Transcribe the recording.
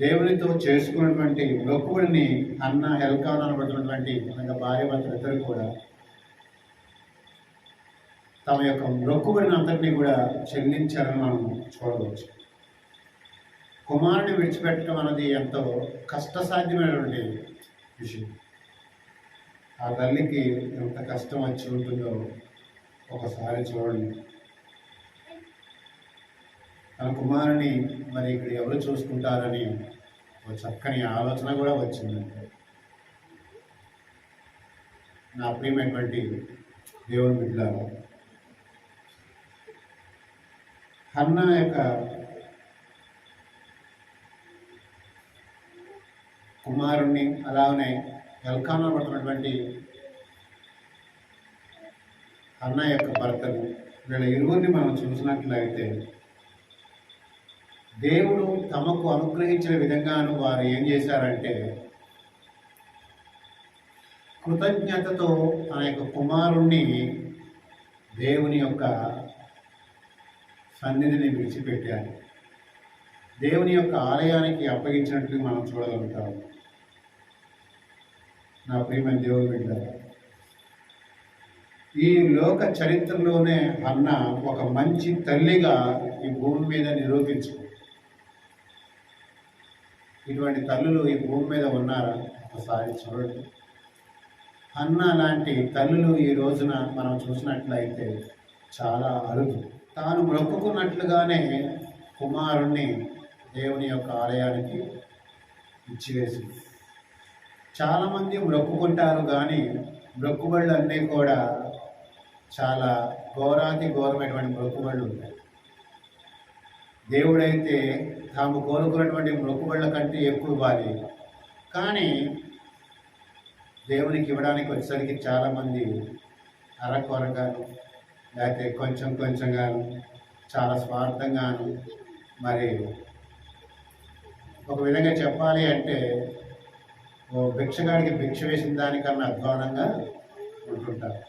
దేవునితో చేసుకున్నటువంటి మొక్కుడిని అన్న హెల్కాన్ అనబడుతున్నటువంటి అనగా భార్య భర్తలు కూడా తమ యొక్క మొక్కుబడిని అందరినీ కూడా చెల్లించారని మనం చూడవచ్చు. కుమారుని విడిచిపెట్టడం అనేది ఎంతో కష్టసాధ్యమైనటువంటి విషయం. ఆ తల్లికి ఎంత కష్టం వచ్చి ఉంటుందో ఒకసారి చూడండి. తన కుమారుని మరి ఇక్కడ ఎవరు చూసుకుంటారని ఒక చక్కని ఆలోచన కూడా వచ్చింది. నా ప్రియమైనటువంటి దేవుని బిడ్డలారా హన్న యొక్క కుమారుణ్ణి అలాగనే ఎల్కానా పడుతున్నటువంటి అన్న యొక్క భర్తను వీళ్ళ ఇరువురిని మనం చూసినట్లయితే దేవుడు తమకు అనుగ్రహించిన విధంగాను వారు ఏం చేశారంటే కృతజ్ఞతతో తన యొక్క కుమారుణ్ణి దేవుని యొక్క సన్నిధిని విడిచిపెట్టారు. దేవుని యొక్క ఆలయానికి అప్పగించినట్లు మనం చూడగలుగుతాం. నా ప్రియమైన దేవుడు బిడ్డ ఈ లోక చరిత్రలోనే అన్న ఒక మంచి తల్లిగా ఈ భూమి మీద నిరూపించు ఇటువంటి తల్లులు ఈ భూమి మీద ఉన్నారా? ఒకసారి చూడండి. అన్న లాంటి తల్లులు ఈ రోజున మనం చూసినట్లయితే చాలా అరుదు. తాను మొక్కుకున్నట్లుగానే కుమారుణ్ణి దేవుని యొక్క ఆలయానికి ఇచ్చివేసింది. చాలామంది మొక్కుకుంటారు కానీ మొక్కుబళ్ళు అన్నీ కూడా చాలా ఘోరాతి ఘోరమైనటువంటి మొక్కుబళ్ళు ఉంటాయి. దేవుడైతే తాము కోరుకున్నటువంటి మొక్కుబళ్ళ కంటే ఎక్కువ ఇవ్వాలి. కానీ దేవునికి ఇవ్వడానికి వచ్చేసరికి చాలామంది అరకొరగాను లేకపోతే కొంచెం కొంచెంగాను చాలా స్వార్థంగాను మరి ఒక విధంగా చెప్పాలి అంటే ఓ భిక్షగాడికి భిక్ష వేసిన దానికన్నా అధ్వానంగా ఉంటుంటారు.